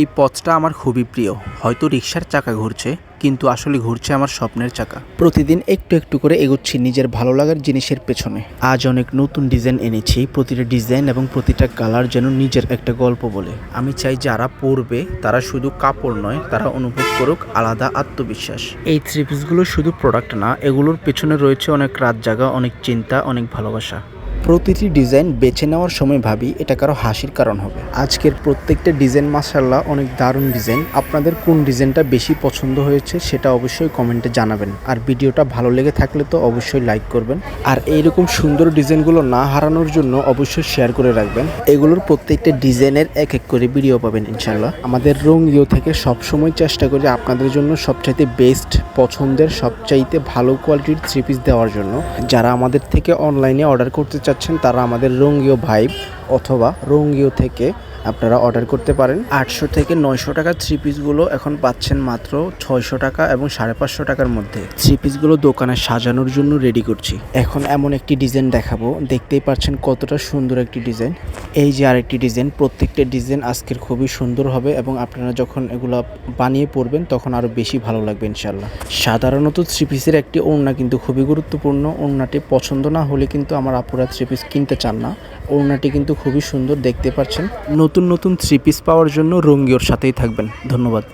এই পথটা আমার খুবই প্রিয়। হয়তো রিক্সার চাকা ঘুরছে, কিন্তু আসলে ঘুরছে আমার স্বপ্নের চাকা। প্রতিদিন একটু একটু করে এগোচ্ছি নিজের ভালো লাগার জিনিসের পেছনে। আজ অনেক নতুন ডিজাইন এনেছি, প্রতিটা ডিজাইন এবং প্রতিটা কালার যেন নিজের একটা গল্প বলে। আমি চাই যারা পরবে, তারা শুধু কাপড় নয়, তারা অনুভব করুক আলাদা আত্মবিশ্বাস। এই থ্রি পিসগুলো শুধু প্রোডাক্ট না, এগুলোর পেছনে রয়েছে অনেক রাত জাগা, অনেক চিন্তা, অনেক ভালোবাসা। প্রতিটি ডিজাইন বেছে নেওয়ার সময় ভাবি এটা কারও হাসির কারণ হবে। আজকের প্রত্যেকটা ডিজাইন মাসাল্লাহ অনেক দারুণ ডিজাইন। আপনাদের কোন ডিজাইনটা বেশি পছন্দ হয়েছে সেটা অবশ্যই কমেন্টে জানাবেন। আর ভিডিওটা ভালো লেগে থাকলে তো অবশ্যই লাইক করবেন। আর এইরকম সুন্দর ডিজাইনগুলো না হারানোর জন্য অবশ্যই শেয়ার করে রাখবেন। এগুলোর প্রত্যেকটা ডিজাইনের এক এক করে ভিডিও পাবেন ইনশাল্লাহ আমাদের রঙ্গিও থেকে সবসময় চেষ্টা করি আপনাদের জন্য সবচাইতে বেস্ট পছন্দের, সবচাইতে ভালো কোয়ালিটির থ্রি পিস দেওয়ার জন্য। যারা আমাদের থেকে অনলাইনে অর্ডার করতে চাচ্ছেন তারা আমাদের রঙ্গীয় ভাইব অথবা রঙ্গিও থেকে আপনারা অর্ডার করতে পারেন। আটশো থেকে নয়শো টাকার থ্রি পিসগুলো এখন পাচ্ছেন মাত্র ছয়শো টাকা এবং সাড়ে পাঁচশো টাকার মধ্যে। থ্রি পিসগুলো দোকানে সাজানোর জন্য রেডি করছি। এখন এমন একটি ডিজাইন দেখাবো। দেখতেই পাচ্ছেন কতটা সুন্দর একটি ডিজাইন এই যে আরেকটি ডিজাইন প্রত্যেকটা ডিজাইন আজকের খুবই সুন্দর হবে এবং আপনারা যখন এগুলো বানিয়ে পরবেন তখন আরও বেশি ভালো লাগবে ইনশাল্লাহ সাধারণত থ্রি পিসের একটি ওড়না কিন্তু খুবই গুরুত্বপূর্ণ। ওড়নাটি পছন্দ না হলে কিন্তু আমার আপুরা থ্রি পিস কিনতে চান না। ওড়নাটি কিন্তু খুবই সুন্দর দেখতে পাচ্ছেন। নতুন নতুন থ্রি পিস পাওয়ার জন্য রঙ্গিওর সাথেই থাকবেন। ধন্যবাদ।